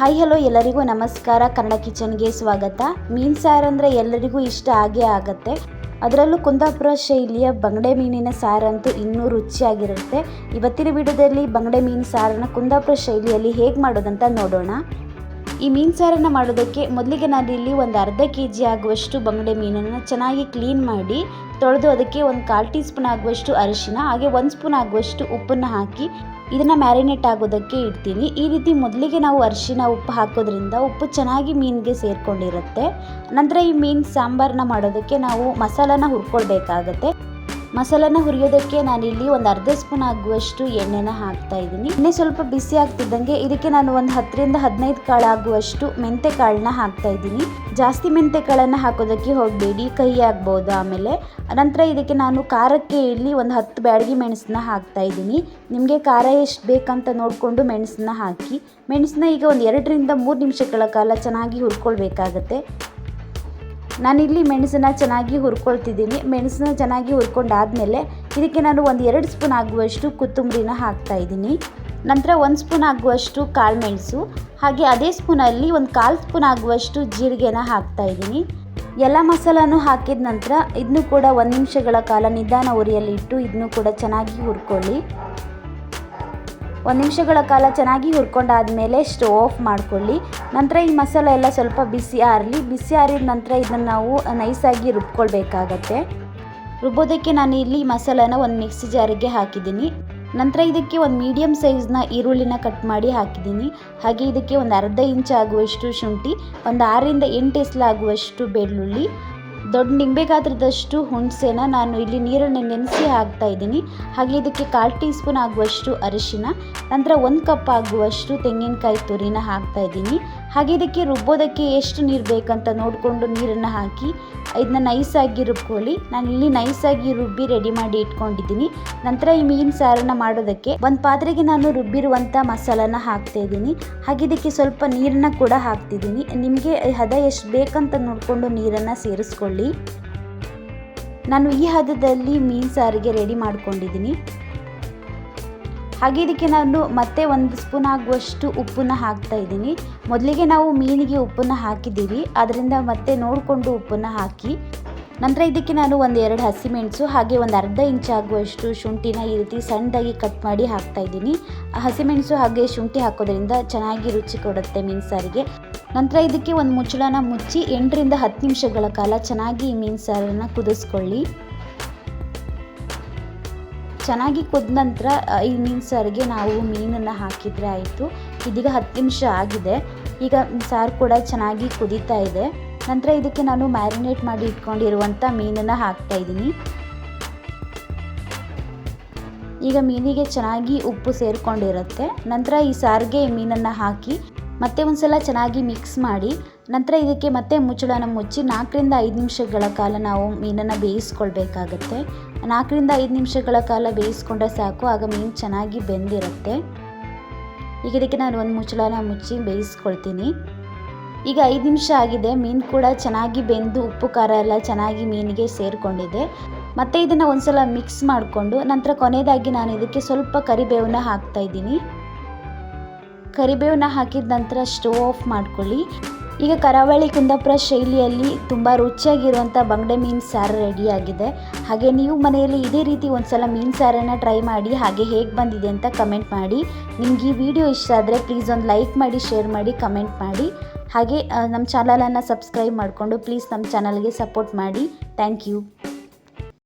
Hi, hello ಎಲ್ಲರಿಗೂ ನಮಸ್ಕಾರ. ಕನ್ನಡ ಕಿಚನ್ಗೆ ಸ್ವಾಗತ. ಮೀನು ಸಾರು ಅಂದರೆ ಎಲ್ಲರಿಗೂ ಇಷ್ಟ ಆಗೇ ಆಗುತ್ತೆ. ಅದರಲ್ಲೂ ಕುಂದಾಪುರ ಶೈಲಿಯ ಬಂಗಡೆ ಮೀನಿನ ಸಾರಂತೂ ಇನ್ನೂ ರುಚಿಯಾಗಿರುತ್ತೆ. ಇವತ್ತಿನ ವಿಡಿಯೋದಲ್ಲಿ ಬಂಗಡೆ ಮೀನು ಸಾರನ್ನು ಕುಂದಾಪುರ ಶೈಲಿಯಲ್ಲಿ ಹೇಗೆ ಮಾಡೋದಂತ ನೋಡೋಣ. ಈ ಮೀನು ಸಾರನ್ನು ಮಾಡೋದಕ್ಕೆ ಮೊದಲಿಗೆ ನಾನಿಲ್ಲಿ ಒಂದು ಅರ್ಧ ಕೆ ಜಿ ಆಗುವಷ್ಟು ಬಂಗಡೆ ಮೀನನ್ನು ಚೆನ್ನಾಗಿ ಕ್ಲೀನ್ ಮಾಡಿ ತೊಳೆದು ಅದಕ್ಕೆ ಒಂದು ಕಾಲು ಟೀ ಸ್ಪೂನ್ ಆಗುವಷ್ಟು ಅರಿಶಿನ, ಹಾಗೆ ಒಂದು ಸ್ಪೂನ್ ಆಗುವಷ್ಟು ಉಪ್ಪನ್ನು ಹಾಕಿ ಇದನ್ನು ಮ್ಯಾರಿನೇಟ್ ಆಗೋದಕ್ಕೆ ಇಡ್ತೀನಿ. ಈ ರೀತಿ ಮೊದಲಿಗೆ ನಾವು ಅರಿಶಿನ, ಉಪ್ಪು ಹಾಕೋದ್ರಿಂದ ಉಪ್ಪು ಚೆನ್ನಾಗಿ ಮೀನಿಗೆ ಸೇರಿಕೊಂಡಿರುತ್ತೆ. ನಂತರ ಈ ಮೀನು ಸಾಂಬಾರನ್ನ ಮಾಡೋದಕ್ಕೆ ನಾವು ಮಸಾಲಾನ ಹುರ್ಕೊಳ್ಬೇಕಾಗತ್ತೆ. ಮಸಾಲಾನ ಹುರಿಯೋದಕ್ಕೆ ನಾನಿಲ್ಲಿ ಒಂದು ಅರ್ಧ ಸ್ಪೂನ್ ಆಗುವಷ್ಟು ಎಣ್ಣೆನ ಹಾಕ್ತಾ ಇದ್ದೀನಿ. ಎಣ್ಣೆ ಸ್ವಲ್ಪ ಬಿಸಿ ಆಗ್ತಿದ್ದಂಗೆ ಇದಕ್ಕೆ ನಾನು ಒಂದು ಹತ್ತರಿಂದ ಹದಿನೈದು ಕಾಳು ಆಗುವಷ್ಟು ಮೆಂತೆ ಕಾಳನ್ನ ಹಾಕ್ತಾ ಇದ್ದೀನಿ. ಜಾಸ್ತಿ ಮೆಂತೆ ಕಾಳನ್ನು ಹಾಕೋದಕ್ಕೆ ಹೋಗಬೇಡಿ, ಕಹಿ ಆಗ್ಬೋದು ಆಮೇಲೆ. ನಂತರ ಇದಕ್ಕೆ ನಾನು ಖಾರಕ್ಕೆ ಇಲ್ಲಿ ಒಂದು ಹತ್ತು ಬ್ಯಾಡಗಿ ಮೆಣಸನ್ನ ಹಾಕ್ತಾ ಇದ್ದೀನಿ. ನಿಮಗೆ ಖಾರ ಎಷ್ಟು ಬೇಕಂತ ನೋಡಿಕೊಂಡು ಮೆಣಸನ್ನ ಹಾಕಿ. ಮೆಣಸನ್ನ ಈಗ ಒಂದು ಎರಡರಿಂದ ಮೂರು ನಿಮಿಷಗಳ ಕಾಲ ಚೆನ್ನಾಗಿ ಹುರ್ಕೊಳ್ಬೇಕಾಗತ್ತೆ. ನಾನಿಲ್ಲಿ ಮೆಣಸನ್ನ ಚೆನ್ನಾಗಿ ಹುರ್ಕೊಳ್ತಿದ್ದೀನಿ. ಮೆಣಸನ್ನ ಚೆನ್ನಾಗಿ ಹುರ್ಕೊಂಡಾದಮೇಲೆ ಇದಕ್ಕೆ ನಾನು ಒಂದು ಎರಡು ಸ್ಪೂನ್ ಆಗುವಷ್ಟು ಕೊತ್ತಂಬರಿನ ಹಾಕ್ತಾಯಿದ್ದೀನಿ ನಂತರ ಒಂದು ಸ್ಪೂನ್ ಆಗುವಷ್ಟು ಕಾಳುಮೆಣಸು ಹಾಗೆ ಅದೇ ಸ್ಪೂನಲ್ಲಿ ಒಂದು ಕಾಲು ಸ್ಪೂನ್ ಆಗುವಷ್ಟು ಜೀರಿಗೆನ ಹಾಕ್ತಾಯಿದ್ದೀನಿ ಎಲ್ಲ ಮಸಾಲಾನು ಹಾಕಿದ ನಂತರ ಇದನ್ನು ಕೂಡ ಒಂದು ನಿಮಿಷಗಳ ಕಾಲ ನಿಧಾನ ಉರಿಯಲ್ಲಿ ಇಟ್ಟು ಇದನ್ನು ಕೂಡ ಚೆನ್ನಾಗಿ ಹುರ್ಕೊಳ್ಳಿ. ಒಂದು ನಿಮಿಷಗಳ ಕಾಲ ಚೆನ್ನಾಗಿ ಹುರ್ಕೊಂಡಾದಮೇಲೆ ಸ್ಟವ್ ಆಫ್ ಮಾಡ್ಕೊಳ್ಳಿ. ನಂತರ ಈ ಮಸಾಲೆ ಎಲ್ಲ ಸ್ವಲ್ಪ ಬಿಸಿ ಆರಲಿ. ಬಿಸಿ ಆರಿದ ನಂತರ ಇದನ್ನು ನಾವು ನೈಸಾಗಿ ರುಬ್ಕೊಳ್ಬೇಕಾಗತ್ತೆ. ರುಬ್ಬೋದಕ್ಕೆ ನಾನು ಇಲ್ಲಿ ಮಸಾಲಾನ ಒಂದು ಮಿಕ್ಸಿ ಜಾರಿಗೆ ಹಾಕಿದ್ದೀನಿ. ನಂತರ ಇದಕ್ಕೆ ಒಂದು ಮೀಡಿಯಮ್ ಸೈಜ್ನ ಈರುಳ್ಳಿನ ಕಟ್ ಮಾಡಿ ಹಾಕಿದ್ದೀನಿ. ಹಾಗೆ ಇದಕ್ಕೆ ಒಂದು ಅರ್ಧ ಇಂಚ್ ಆಗುವಷ್ಟು ಶುಂಠಿ, ಒಂದು ಆರರಿಂದ ಎಂಟು ಎಸ್ಲಾಗುವಷ್ಟು ಬೆಳ್ಳುಳ್ಳಿ ದೊಡ್ಡ ನಿಂಬೆ ಹುಣಸೇನ ಹುಣಸೆನ ನಾನು ಇಲ್ಲಿ ನೀರನ್ನು ನೆನೆಸಿ ಹಾಕ್ತಾ ಇದ್ದೀನಿ. ಹಾಗೆ ಇದಕ್ಕೆ ಕಾಲು ಟೀ ಸ್ಪೂನ್ ಆಗುವಷ್ಟು ಅರಿಶಿನ, ನಂತರ ಒಂದು ಕಪ್ ಆಗುವಷ್ಟು ತೆಂಗಿನಕಾಯಿ ತುರಿನ ಹಾಕ್ತಾ ಇದ್ದೀನಿ. ಹಾಗೆ ಇದಕ್ಕೆ ರುಬ್ಬೋದಕ್ಕೆ ಎಷ್ಟು ನೀರು ಬೇಕಂತ ನೋಡಿಕೊಂಡು ನೀರನ್ನು ಹಾಕಿ, ಇದನ್ನ ನೈಸಾಗಿ ರುಬ್ಕೊಳ್ಳಿ. ನಾನು ಇಲ್ಲಿ ನೈಸಾಗಿ ರುಬ್ಬಿ ರೆಡಿ ಮಾಡಿ ಇಟ್ಕೊಂಡಿದ್ದೀನಿ. ನಂತರ ಈ ಮೀನು ಸಾರನ್ನು ಮಾಡೋದಕ್ಕೆ ಒಂದು ಪಾತ್ರೆಗೆ ನಾನು ರುಬ್ಬಿರುವಂಥ ಮಸಾಲನ ಹಾಕ್ತಾ ಇದ್ದೀನಿ. ಹಾಗೆ ಇದಕ್ಕೆ ಸ್ವಲ್ಪ ನೀರನ್ನ ಕೂಡ ಹಾಕ್ತಿದ್ದೀನಿ. ನಿಮಗೆ ಹದ ಎಷ್ಟು ಬೇಕಂತ ನೋಡಿಕೊಂಡು ನೀರನ್ನು ಸೇರಿಸ್ಕೊಳ್ಳಿ. ನಾನು ಈ ಹದದಲ್ಲಿ ಮೀನು ಸಾರಿಗೆ ರೆಡಿ ಮಾಡ್ಕೊಂಡಿದ್ದೀನಿ. ಹಾಗೆ ಇದಕ್ಕೆ ನಾನು ಮತ್ತೆ ಒಂದು ಸ್ಪೂನ್ ಆಗುವಷ್ಟು ಉಪ್ಪನ್ನ ಹಾಕ್ತಾ ಇದ್ದೀನಿ. ಮೊದಲಿಗೆ ನಾವು ಮೀನಿಗೆ ಉಪ್ಪನ್ನು ಹಾಕಿದ್ದೀವಿ. ಅದರಿಂದ ಮತ್ತೆ ನೋಡಿಕೊಂಡು ಉಪ್ಪನ್ನು ಹಾಕಿ, ನಂತರ ಇದಕ್ಕೆ ನಾನು ಒಂದು ಎರಡು ಹಸಿಮೆಣಸು ಹಾಗೆ ಒಂದು ಅರ್ಧ ಇಂಚ್ ಆಗುವಷ್ಟು ಶುಂಠಿನ ಈ ರೀತಿ ಸಣ್ಣದಾಗಿ ಕಟ್ ಮಾಡಿ ಹಾಕ್ತಾ ಇದ್ದೀನಿ. ಹಸಿಮೆಣಸು ಹಾಗೆ ಶುಂಠಿ ಹಾಕೋದ್ರಿಂದ ಚೆನ್ನಾಗಿ ರುಚಿ ಕೊಡುತ್ತೆ ಮೀನು ಸಾರಿಗೆ. ನಂತರ ಇದಕ್ಕೆ ಒಂದು ಮುಚ್ಚಳನ ಮುಚ್ಚಿ ಎಂಟರಿಂದ ಹತ್ತು ನಿಮಿಷಗಳ ಕಾಲ ಚೆನ್ನಾಗಿ ಈ ಮೀನು ಸಾರನ್ನು ಕುದಿಸ್ಕೊಳ್ಳಿ. ಚೆನ್ನಾಗಿ ಕುದ ನಂತರ ಈ ಮೀನು ಸಾರಿಗೆ ನಾವು ಮೀನನ್ನು ಹಾಕಿದರೆ ಆಯಿತು. ಇದೀಗ ಹತ್ತು ನಿಮಿಷ ಆಗಿದೆ. ಈಗ ಸಾರು ಕೂಡ ಚೆನ್ನಾಗಿ ಕುದೀತಾ ಇದೆ. ನಂತರ ಇದಕ್ಕೆ ನಾನು ಮ್ಯಾರಿನೇಟ್ ಮಾಡಿ ಇಟ್ಕೊಂಡಿರುವಂಥ ಮೀನನ್ನು ಹಾಕ್ತಾ ಇದ್ದೀನಿ. ಈಗ ಮೀನಿಗೆ ಚೆನ್ನಾಗಿ ಉಪ್ಪು ಸೇರಿಕೊಂಡಿರುತ್ತೆ. ನಂತರ ಈ ಸಾರಿಗೆ ಮೀನನ್ನು ಹಾಕಿ ಮತ್ತೆ ಒಂದ್ಸಲ ಚೆನ್ನಾಗಿ ಮಿಕ್ಸ್ ಮಾಡಿ, ನಂತರ ಇದಕ್ಕೆ ಮತ್ತೆ ಮುಚ್ಚಳನ ಮುಚ್ಚಿ ನಾಲ್ಕರಿಂದ ಐದು ನಿಮಿಷಗಳ ಕಾಲ ನಾವು ಮೀನನ್ನು ಬೇಯಿಸ್ಕೊಳ್ಬೇಕಾಗತ್ತೆ. ನಾಲ್ಕರಿಂದ ಐದು ನಿಮಿಷಗಳ ಕಾಲ ಬೇಯಿಸ್ಕೊಂಡ್ರೆ ಸಾಕು, ಆಗ ಮೀನು ಚೆನ್ನಾಗಿ ಬೆಂದಿರುತ್ತೆ. ಈಗ ಇದಕ್ಕೆ ನಾನು ಒಂದು ಮುಚ್ಚಳನ ಮುಚ್ಚಿ ಬೇಯಿಸ್ಕೊಳ್ತೀನಿ. ಈಗ ಐದು ನಿಮಿಷ ಆಗಿದೆ, ಮೀನು ಕೂಡ ಚೆನ್ನಾಗಿ ಬೆಂದು ಉಪ್ಪು, ಖಾರ ಎಲ್ಲ ಚೆನ್ನಾಗಿ ಮೀನಿಗೆ ಸೇರಿಕೊಂಡಿದೆ. ಮತ್ತು ಇದನ್ನು ಒಂದ್ಸಲ ಮಿಕ್ಸ್ ಮಾಡಿಕೊಂಡು, ನಂತರ ಕೊನೆಯದಾಗಿ ನಾನು ಇದಕ್ಕೆ ಸ್ವಲ್ಪ ಕರಿಬೇವನ್ನ ಹಾಕ್ತಾ ಇದ್ದೀನಿ. ಕರಿಬೇವನ್ನ ಹಾಕಿದ ನಂತರ ಸ್ಟವ್ ಆಫ್ ಮಾಡ್ಕೊಳ್ಳಿ. ಈಗ ಕರಾವಳಿ ಕುಂದಾಪುರ ಶೈಲಿಯಲ್ಲಿ ತುಂಬ ರುಚಿಯಾಗಿರುವಂಥ ಬಂಗಡೆ ಮೀನು ಸಾರು ರೆಡಿಯಾಗಿದೆ ಹಾಗೆ ನೀವು ಮನೆಯಲ್ಲಿ ಇದೇ ರೀತಿ ಒಂದ್ಸಲ ಮೀನು ಸಾರನ್ನು ಟ್ರೈ ಮಾಡಿ, ಹಾಗೆ ಹೇಗೆ ಬಂದಿದೆ ಅಂತ ಕಮೆಂಟ್ ಮಾಡಿ. ನಿಮ್ಗೆ ಈ ವಿಡಿಯೋ ಇಷ್ಟ ಆದರೆ ಪ್ಲೀಸ್ ಒಂದು ಲೈಕ್ ಮಾಡಿ ಶೇರ್ ಮಾಡಿ ಕಮೆಂಟ್ ಮಾಡಿ. ಹಾಗೆ ನಮ್ಮ ಚಾನಲನ್ನು ಸಬ್ಸ್ಕ್ರೈಬ್ ಮಾಡಿಕೊಂಡು ಪ್ಲೀಸ್ ನಮ್ಮ ಚಾನಲ್ಗೆ ಸಪೋರ್ಟ್ ಮಾಡಿ. Thank you